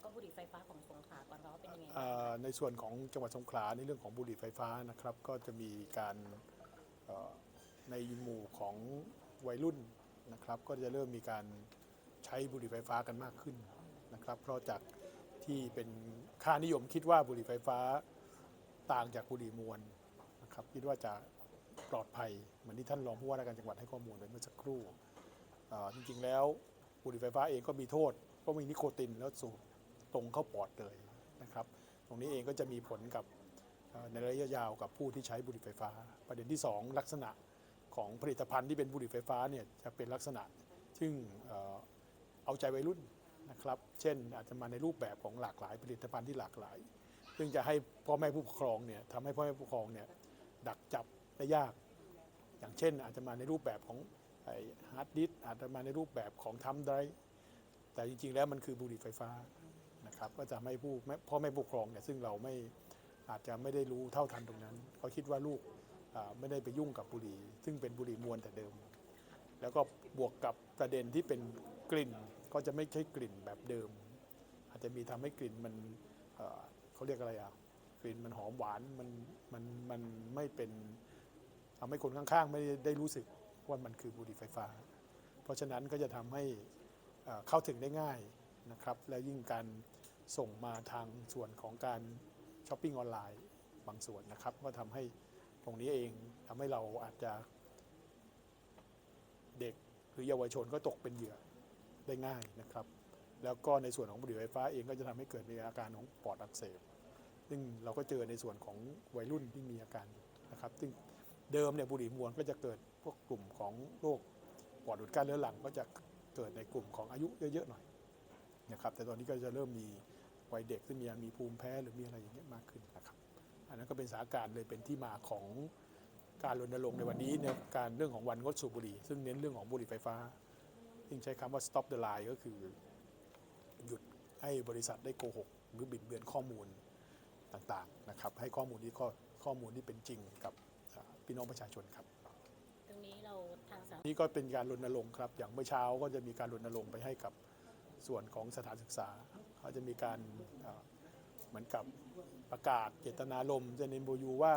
แล้วก็บุหรี่ไฟฟ้าของสงขลาก่อนว่าเป็นยังไงในส่วนของจังหวัดสงขลาในเรื่องของบุหรี่ไฟฟ้านะครับ ก็จะมีการเอ่อในหมู่ของวัยรุ่นนะครับ ก็จะเริ่มมีการใช้บุหรี่ไฟฟ้ากันมากขึ้นนะครับ เพราะจากที่เป็นค่านิยมคิดว่าบุหรี่ไฟฟ้าต่างจากบุหรี่มวลนะครับคิดว่าจะปลอดภัยเหมือนที่ท่านรองผู้ว่าราชการจังหวัดให้ข้อมูลไปเมื่อสักครู่เอ่อจริงๆแล้วบุหรี่ไฟฟ้าเองก็มีโทษเพราะมีนิโคตินแล้วสูบ ตรงเข้าปอดเลยนะครับ ตรงนี้เองก็จะมีผลกับในระยะยาวกับผู้ที่ใช้บุหรี่ไฟฟ้า ประเด็นที่ 2 ลักษณะของผลิตภัณฑ์ที่เป็นบุหรี่ไฟฟ้าเนี่ยจะเป็นลักษณะซึ่งเอาใจวัยรุ่นนะครับ เช่นอาจจะมาในรูปแบบของหลากหลาย ผลิตภัณฑ์ที่หลากหลาย ซึ่งจะให้พ่อแม่ผู้ปกครองเนี่ยทำให้พ่อแม่ผู้ปกครองเนี่ยดักจับได้ยาก อย่างเช่น อาจจะมาในรูปแบบของฮาร์ดดิสอาจจะมาในรูปแบบของทัมไดร์แต่จริงๆแล้วมันคือบุหรี่ไฟฟ้า นะครับก็จะไม่ผู้พ่อแม่ผู้ปกครองเนี่ยซึ่งเราไม่อาจจะไม่ได้รู้เท่าทันตรงนั้นเขาคิดว่าลูกไม่ได้ไปยุ่งกับบุหรี่ ซึ่งเป็นบุหรี่มวลแต่เดิม แล้วก็บวกกับประเด็นที่เป็นกลิ่นก็จะไม่ใช่กลิ่นแบบเดิม อาจจะมีทำให้กลิ่นมันเขาเรียกอะไรอะกลิ่นมันหอมหวานมันมันมันไม่เป็นทำให้คนข้างๆ ไม่ได้รู้สึกว่ามันคือบุหรี่ไฟฟ้า เพราะฉะนั้นก็จะทำให้เอ่อเข้าถึงได้ง่ายนะครับ และยิ่งการ ส่งมาทางส่วนของการช้อปปิ้งออนไลน์บางส่วนนะครับ ก็ทำให้ตรงนี้เองทำให้เราอาจจะเด็กหรือเยาวชนก็ตกเป็นเหยื่อได้ง่ายนะครับ แล้วก็ในส่วนของบุหรี่ไฟฟ้าเองก็จะทำให้เกิดมีอาการของปอดอักเสบ ซึ่งเราก็เจอในส่วนของวัยรุ่นที่มีอาการนะครับ ซึ่งเดิมเนี่ยบุหรี่มวลก็จะเกิดพวกกลุ่มของโรคปอดอุดกั้นเรื้อรังก็จะเกิดในกลุ่มของอายุเยอะๆหน่อยนะครับ แต่ตอนนี้ก็จะเริ่มมี วัยเด็กซึ่งมีมีภูมิแพ้หรือมีอะไรอย่างเงี้ยมากขึ้นนะครับ อันนั้นก็เป็นสถานการณ์เลยเป็นที่มาของการรณรงค์ในวันนี้เนี่ยการเรื่องของวันงดสูบบุหรี่ ซึ่งเน้นเรื่องของบุหรี่ไฟฟ้าซึ่งใช้คำว่า stop the lie ก็คือ หยุดให้บริษัทได้โกหก หรือบิดเบือนข้อมูลต่างๆนะครับ ให้ข้อมูลที่ข้อข้อมูลที่เป็นจริงกับอ่าพี่น้องประชาชนครับตรงนี้เราทางสานี่ก็เป็นการรณรงค์ครับ อย่างเมื่อเช้าก็จะมีการรณรงค์ไปให้กับส่วนของสถานศึกษา เขาจะมีการเหมือนกับประกาศเจตนารมณ์จะเน้นโบยูว่า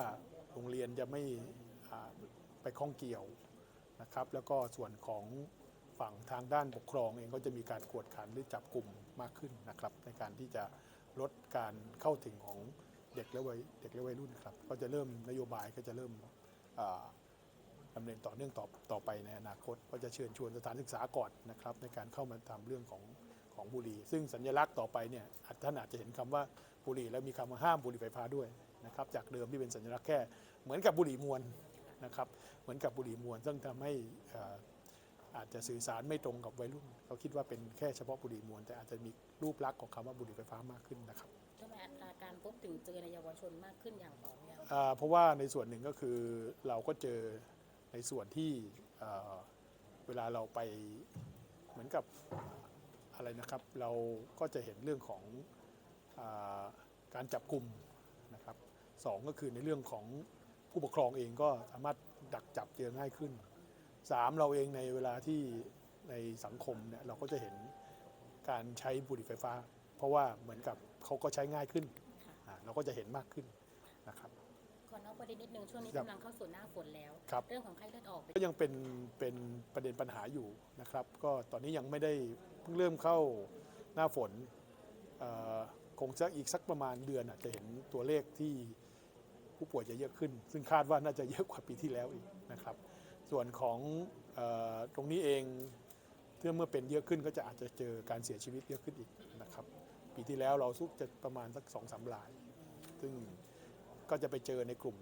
โรงเรียนจะไม่ไปข้องเกี่ยวนะครับ แล้วก็ส่วนของฝั่งทางด้านปกครองเองก็จะมีการกวดขันหรือจับกลุ่มมากขึ้นนะครับ ในการที่จะลดการเข้าถึงของเด็กและวัยเด็กและวัยรุ่นครับ ก็จะเริ่มนโยบายก็จะเริ่มอ่าดำเนินต่อเนื่องต่อต่อไปในอนาคต ก็จะเชิญชวนสถานศึกษาก่อนนะครับ ในการเข้ามาทำเรื่องของ ของบุหรี่ ซึ่งสัญลักษณ์ต่อไปเนี่ยอาจท่านอาจจะเห็นคำว่าบุหรี่แล้วมีคำว่าห้ามบุหรี่ไฟฟ้าด้วยนะครับจากเดิมที่เป็นสัญลักษณ์แค่เหมือนกับบุหรี่มวลนะครับเหมือนกับบุหรี่มวลซึ่งทำให้เอ่ออาจจะสื่อสารไม่ตรงกับวัยรุ่นเขาคิดว่าเป็นแค่เฉพาะบุหรี่มวลแต่อาจจะมีรูปลักษณ์ของคำว่าบุหรี่ไฟฟ้ามากขึ้นนะครับทำไมอัตราการพบถึงเจอในเยาวชนมากขึ้นอย่างต่อเนื่องอ่าเพราะว่าในส่วนหนึ่งก็คือเราก็เจอในส่วนที่เอ่อเวลาเราไปเหมือนกับ อะไรนะครับ เราก็จะเห็นเรื่องของอาการจับกลุ่มนะครับสองก็คือในเรื่องของผู้ปกครองเองก็สามารถดักจับเจอง่ายขึ้นสามเราเองในเวลาที่ในสังคมเนี่ยเราก็จะเห็นการใช้บุหรี่ไฟฟ้า เพราะว่าเหมือนกับเขาก็ใช้ง่ายขึ้นค่ะอ่าเราก็จะเห็นมากขึ้นนะครับข อนอกประเด็นนิดนึงช่วงนี้ครับกำลังเข้าสู่หน้าฝนแล้วครับเรื่องของไข้เลือดออกเป็นก็ยังเป็นเป็นประเด็นปัญหาอยู่นะครับ ก็ตอนนี้ยังไม่ได้เพิ่งเริ่มเข้าหน้าฝนเอ่อคงจะอีกสักประมาณเดือนอาจจะเห็นตัวเลขที่ผู้ป่วยจะเยอะขึ้น ซึ่งคาดว่าน่าจะเยอะกว่าปีที่แล้วอีกนะครับ ส่วนของเออตรงนี้เองเมื่อเมื่อเป็นเยอะขึ้นก็จะอาจจะเจอการเสียชีวิตเยอะขึ้นอีกนะครับ ปีที่แล้วเราสุกจะประมาณสักสองสามราย ซึ่ง ก็จะไปเจอในกลุ่ม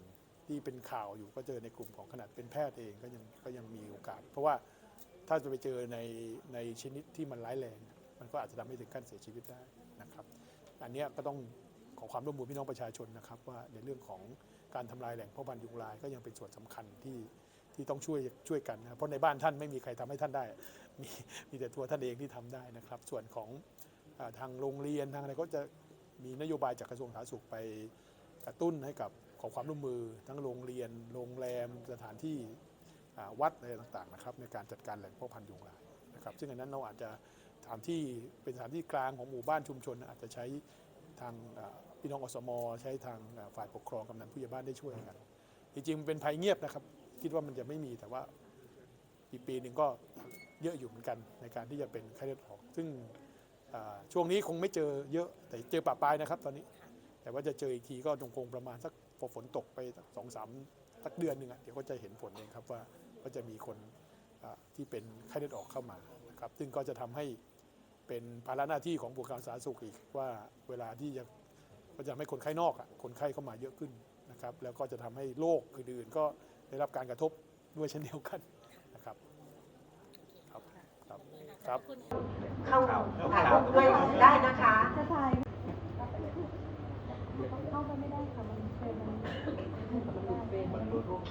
ที่เป็นข่าวอยู่ก็เจอในกลุ่มของขนาดเป็นแพทย์เองก็ยังก็ยังมีโอกาส เพราะว่าถ้าจะไปเจอในในชนิดที่มันร้ายแรง มันก็อาจจะทำให้ถึงขั้นเสียชีวิตได้นะครับ อันนี้ก็ต้องขอความร่วมมือพี่น้องประชาชนนะครับ ว่าในเรื่องของการทำลายแหล่งพาะพันธุ์ยุงลายก็ยังเป็นส่วนสำคัญที่ที่ต้องช่วยช่วยกันนะเพราะในบ้านท่านไม่มีใครทำให้ท่านได้ มีมีแต่ตัวท่านเองที่ทำได้นะครับ ส่วนของอทางโรงเรียนทางอะไรก็จะมีนโยบายจากกระทรวงสาธารณสุขไป กระตุ้นให้กับขอความร่วมมือ ทั้งโรงเรียน โรงแรมสถานที่วัดอะไรต่างๆนะครับในการจัดการแหล่งพาะพันธุ์ยุงลายนะครับซึ่งอันนั้นเราอาจจะทถานที่เป็นสถานที่กลางของหมู่บ้านชุมชน อาจจะใช้ทางพี่น้องอสมใช้ทางฝ่ายปกครองกำนันผู้ใหญ่บ้านได้ช่วยกัน จริงๆเป็นภัยเงียบนะครับ คิดว่ามันจะไม่มีแต่ว่าอีกปีหนึ่งก็เยอะอยู่เหมือนกันในการที่จะเป็นไข้เลือดออก ซึ่งช่วงนี้คงไม่เจอเยอะแต่เจอปะปลายนะครับตอนนี้ แต่ว่าจะเจออีกทีก็คงประมาณสักพอฝนตกไปสองสามสักเดือนหนึ่งอะเดี๋ยวก็จะเห็นผลเองครับว่าก็จะมีคนที่เป็นไข้เลือดออกเข้ามานะครับซึ่งก็จะทำให้เป็นภาระหน้าที่ของบุคลากรสาธารณสุขอีกว่าเวลาที่จะก็จะให้คนไข้นอกอะคนไข้เข้ามาเยอะขึ้นนะครับแล้วก็จะทำให้โรคอื่นๆก็ได้รับการกระทบด้วยเช่นเดียวกันนะครับครับครับครับขอบคุณเข้าถ่ายรูปด้วยได้นะคะจะถ่าย ไปไม่ได้ค่ะมันเป็นมันโอเค